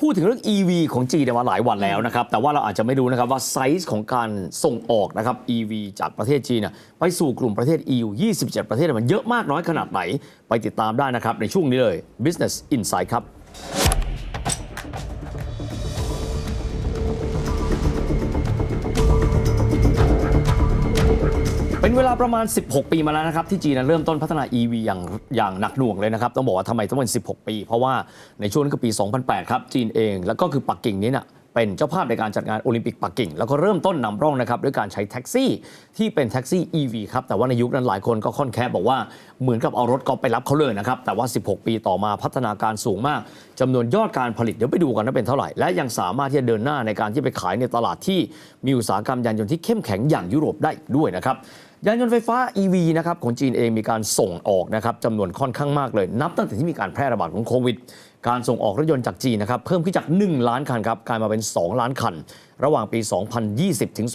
พูดถึงเรื่อง EV ของจีนเนี่ยมาหลายวันแล้วนะครับ แต่ว่าเราอาจจะไม่รู้นะครับว่าไซส์ของการส่งออกนะครับ EV จากประเทศจีนเนี่ยไปสู่กลุ่มประเทศ EU 27 ประเทศเนี่ยมันเยอะมากน้อยขนาดไหน ไปติดตามได้นะครับ ในช่วงนี้เลย Business Insight ครับ ลาประมาณ 16 ปีมาแล้วนะครับ ที่จีนนะเริ่มต้นพัฒนา EV อย่างอย่างหนักหน่วงเลยนะครับ ต้องบอกว่าทำไมต้องเป็น 16 ปี เพราะว่าในช่วงนั้นคือปี 2008 ครับ จีนเอง แล้วก็คือปักกิ่งนี้เนี่ย เป็นเจ้าภาพในการจัดงานโอลิมปิกปักกิ่ง แล้วก็เริ่มต้นนำร่องนะครับด้วยการใช้แท็กซี่ที่เป็นแท็กซี่ EV ครับ แต่ว่าในยุคนั้นหลายคนก็ค่อนแค้บอกว่าเหมือนกับเอารถกอล์ฟไปรับเขาเลยนะครับ แต่ว่า 16 ปีต่อมาพัฒนาการสูงมากจำนวนยอดการผลิตเดี๋ยวไปดูกันว่าเป็นเท่าไหร่ และยังสามารถที่จะเดินหน้าในการที่ไปขายในตลาดที่มีอุตสาหกรรมยานยนต์ที่เข้มแข็งอย่างยุโรปได้ด้วยนะครับยานยนต์ไฟฟ้า EV นะครับของจีนเองมีการส่งออกนะครับจำนวนค่อนข้างมากเลย นับตั้งแต่ที่มีการแพร่ระบาดของโควิด การส่งออกรถยนต์จากจีนนะครับเพิ่มขึ้นจาก 1 ล้านคันครับกลายมาเป็น 2 ล้านคัน ระหว่างปี 2020 ถึง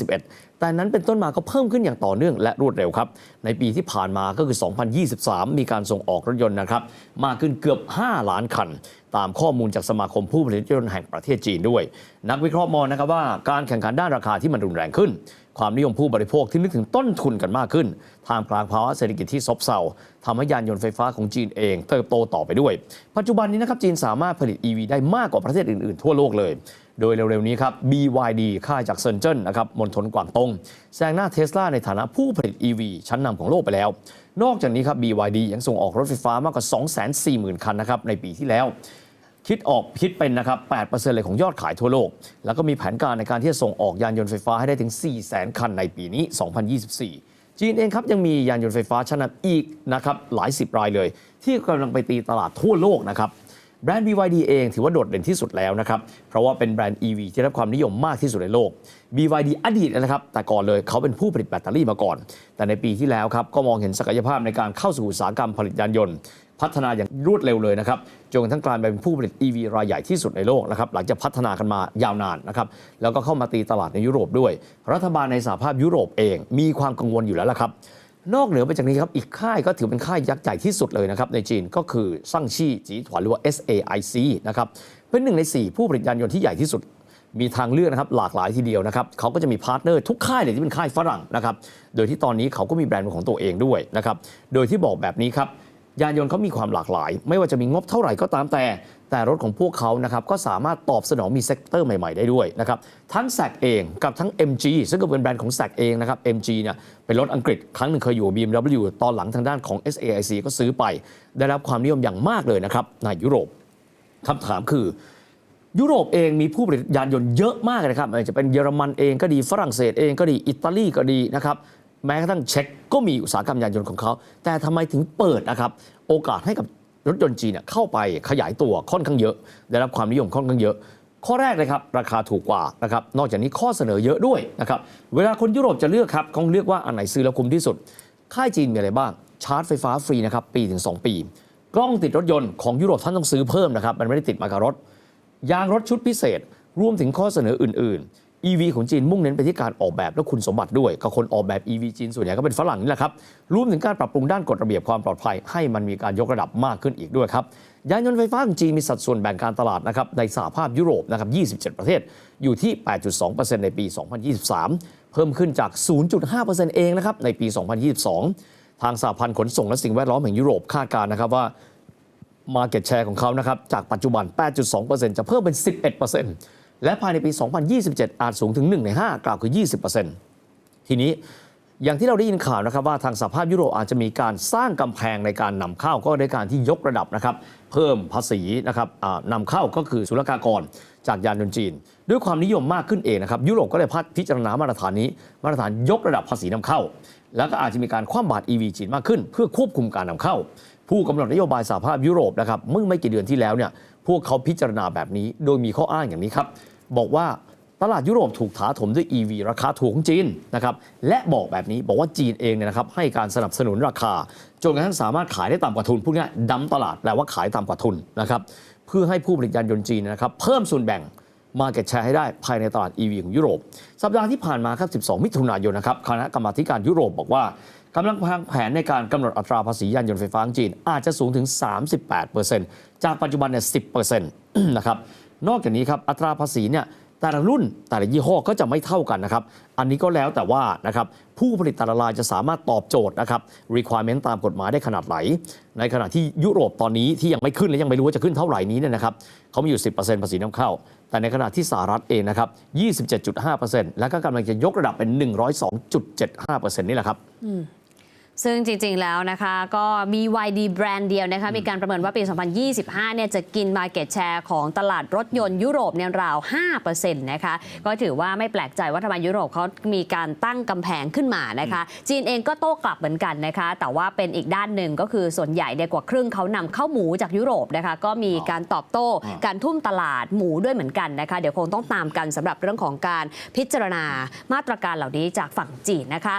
2021 แต่นั้นเป็นต้นมาก็เพิ่มขึ้นอย่างต่อเนื่องและรวดเร็วครับ ในปีที่ผ่านมาก็คือ 2023 มีการส่งออกรถยนต์นะครับ มากขึ้นเกือบ 5 ล้านคัน ตามข้อมูลจากสมาคมผู้ผลิตรถยนต์แห่งประเทศจีนด้วย นักวิเคราะห์มองนะครับว่าการแข่งขันด้านราคาที่มันรุนแรงขึ้นความนิยมผู้บริโภคที่นึกถึงต้นทุนกันมากขึ้นท่ามกลางภาวะเศรษฐกิจที่ซบเซาทำให้ยานยนต์ไฟฟ้าของจีนเองเติบโตต่อไปด้วย ปัจจุบันนี้นะครับจีนสามารถผลิต EV ได้มากกว่าประเทศอื่นๆ ทั่วโลกเลย โดยเร็วๆนี้ครับ BYD ค่ายจากเซินเจิ้นนะครับมณฑลกวางตงแซงหน้าเทสลาในฐานะผู้ผลิต EV ชั้นนำของโลกไปแล้ว นอกจากนี้ครับ BYD ยังส่งออกรถไฟฟ้ามากกว่า 240,000 คันนะครับในปีที่แล้วคิดออกคิดเป็นนะครับ 8%เลยของยอดขายทั่วโลก แล้วก็มีแผนการในการที่จะส่งออกยานยนต์ไฟฟ้าให้ได้ถึง 400,000 คันในปีนี้ 2024 จีนเองครับยังมียานยนต์ไฟฟ้าชั้นนำอีกนะครับหลายสิบรายเลย ที่กำลังไปตีตลาดทั่วโลกนะครับ แบรนด์ BYD เองถือว่าโดดเด่นที่สุดแล้วนะครับ เพราะว่าเป็นแบรนด์ EV ที่ได้รับความนิยมมากที่สุดในโลก BYD อดีตนะครับ แต่ก่อนเลยเขาเป็นผู้ผลิตแบตเตอรี่มาก่อน แต่ในปีที่แล้วครับ ก็มองเห็นศักยภาพในการเข้าสู่อุตสาหกรรมผลิตยานยนต์ พัฒนาอย่างรวดเร็วเลยนะครับจนกระทั่งกลายเป็นผู้ผลิต EV รายใหญ่ที่สุดในโลกนะครับหลังจากพัฒนากันมายาวนานนะครับแล้วก็เข้ามาตีตลาดในยุโรปด้วย รัฐบาลในสหภาพยุโรปเองมีความกังวลอยู่แล้วละครับ นอกเหนือไปจากนี้ครับ อีกค่ายก็ถือเป็นค่ายยักษ์ใหญ่ที่สุดเลยนะครับในจีนก็คือซั่งชี่จีถวนหรือว่า SAIC นะครับเป็นหนึ่งใน 4 ผู้ผลิตยานยนต์ที่ใหญ่ที่สุด มีทางเลือกนะครับหลากหลายทีเดียวนะครับเขาก็จะมีพาร์ทเนอร์ทุกค่ายเลยที่เป็นค่ายฝรั่งนะครับโดยที่ตอนนี้เขาก็มีแบรนด์ของตัวเองด้วยนะครับโดยที่บอกแบบนี้ครับยานยนต์เขามีความหลากหลาย ไม่ว่าจะมีงบเท่าไหร่ก็ตามแต่ แต่รถของพวกเขานะครับก็สามารถตอบสนองมีเซกเตอร์ใหม่ ๆ ได้ด้วยนะครับทั้งแซกเองกับทั้ง MG ซึ่งก็เป็นแบรนด์ของแซกเองนะครับ MG เนี่ยเป็นรถอังกฤษครั้งหนึ่งเคยอยู่ BMW ตอนหลังทางด้านของ SAIC ก็ซื้อไป ได้รับความนิยมอย่างมากเลยนะครับในยุโรปคำถามคือยุโรปเองมีผู้ผลิตยานยนต์เยอะมากนะครับไม่ว่าจะเป็นเยอรมันเองก็ดีฝรั่งเศสเองก็ดีอิตาลีก็ดีนะครับแม้กระทั่งเช็กก็มีอุตสาหกรรมยานยนต์ของเขา แต่ทำไมถึงเปิดนะครับโอกาสให้กับ รถยนต์จีนเนี่ยเข้าไปขยายตัวค่อนข้างเยอะ ได้รับความนิยมค่อนข้างเยอะ ข้อแรกเลยครับ ราคาถูกกว่านะครับนอกจากนี้ข้อเสนอเยอะด้วยนะครับเวลาคนยุโรปจะเลือกครับเขาเลือกว่าอันไหนซื้อแล้วคุ้มที่สุด ค่ายจีนมีอะไรบ้าง ชาร์จไฟฟ้าฟรีนะครับปีถึง 2 ปี กล้องติดรถยนต์ของยุโรปท่านต้องซื้อเพิ่มนะครับมันไม่ได้ติดมากับรถยางรถชุดพิเศษรวมถึงข้อเสนออื่น ๆ EV ของจีนมุ่งเน้นไปที่การออกแบบและคุณสมบัติด้วยก็คนออกแบบ EV จีนส่วนใหญ่ก็เป็นฝรั่งนี่แหละครับรวมถึงการปรับปรุงด้านกฎระเบียบความปลอดภัย ให้มันมีการยกระดับมากขึ้นอีกด้วยครับยานยนต์ไฟฟ้าของจีนมีสัดส่วนแบ่งการตลาดนะครับในสหภาพยุโรปนะครับ 27 ประเทศอยู่ที่ 8.2%ในปี 2023 เพิ่มขึ้นจาก 0.5%เองนะครับในปี 2022 ทางสหพันธ์ขนส่งและสิ่งแวดล้อมแห่งยุโรปคาดการณ์นะครับว่า Market Share ของเขานะครับจากปัจจุบัน 8.2%จะเพิ่มเป็น 11% และภายในปี 2027 อาจสูงถึง 1 ใน 5 กล่าวคือ 20%ทีนี้อย่างที่เราได้ยินข่าวนะครับว่าทางสหภาพยุโรปอาจจะมีการสร้างกำแพงในการนำเข้าก็ด้วยการที่ยกระดับนะครับ เพิ่มภาษีนะครับนำเข้าก็คือศุลกากรจากยานยนต์จีน ด้วยความนิยมมากขึ้นเองนะครับ ยุโรปก็เลยพัพิจารณามาตรฐานนี้ มาตรฐานยกระดับภาษีนำเข้า แล้วก็อาจจะมีการคว่ำบาตร EV จีนมากขึ้น เพื่อควบคุมการนำเข้า ผู้กำหนดนโยบายสหภาพยุโรปนะครับเมื่อไม่กี่เดือนที่แล้วเนี่ยพวกเขาพิจารณาแบบนี้ โดยมีข้ออ้างอย่างนี้ครับ บอกว่าตลาดยุโรปถูกถาถมด้วย EV ราคาถูกของจีนนะครับและบอกแบบนี้บอกว่าจีนเองเนี่ยนะครับให้การสนับสนุนราคา จนกระทั่งสามารถขายได้ต่ำกว่าทุนพูดง่ายดั้มตลาดแปลว่าขายต่ำกว่าทุนนะครับเพื่อให้ผู้ผลิตยานยนต์จีนนะครับเพิ่มส่วนแบ่ง Market Share ให้ได้ภายในตลาด EV ของยุโรป สัปดาห์ที่ผ่านมาครับ 12 มิถุนายนนะครับคณะกรรมาธิการยุโรปบอกว่ากำลังวางแผนในการกำหนดอัตราภาษียานยนต์ไฟฟ้าของจีน อาจจะสูงถึง 38%จากปัจจุบันเนี่ย 10%นะครับ นอกจากนี้ครับอัตราภาษีเนี่ยแต่ละรุ่นแต่ละยี่ห้อก็จะไม่เท่ากันนะครับ อันนี้ก็แล้วแต่ว่านะครับผู้ผลิตแต่ละรายจะสามารถตอบโจทย์นะครับ requirement ตามกฎหมายได้ขนาดไหน ในขณะที่ยุโรปตอนนี้ที่ยังไม่ขึ้นและยังไม่รู้ว่าจะขึ้นเท่าไหร่นี้เนี่ยนะครับเขามีอยู่ 10%ภาษีนำเข้า แต่ในขณะที่สหรัฐเองนะครับ 27.5%แล้วก็กำลังจะยกระดับเป็น 102.75%นี่แหละครับ ซึ่งจริง ๆ แล้วนะคะก็มี YD แบรนด์เดียวนะคะมีการประเมินว่าปี 2025 เนี่ยจะกิน Market Share ของตลาดรถยนต์ยุโรปเนี่ยราว 5%นะคะก็ถือว่าไม่แปลกใจว่าทำไมยุโรปเขามีการตั้งกำแพงขึ้นมานะคะจีนเองก็โต้กลับเหมือนกันนะคะแต่ว่าเป็นอีกด้านหนึ่งก็คือส่วนใหญ่เนี่ยกว่าครึ่งเขานำเข้าหมูจากยุโรปนะคะก็มีการตอบโต้อ่าการทุ่มตลาดหมูด้วยเหมือนกันนะคะเดี๋ยวคงต้องตามกันสำหรับเรื่องของการพิจารณามาตรการเหล่านี้จากฝั่งจีนนะคะ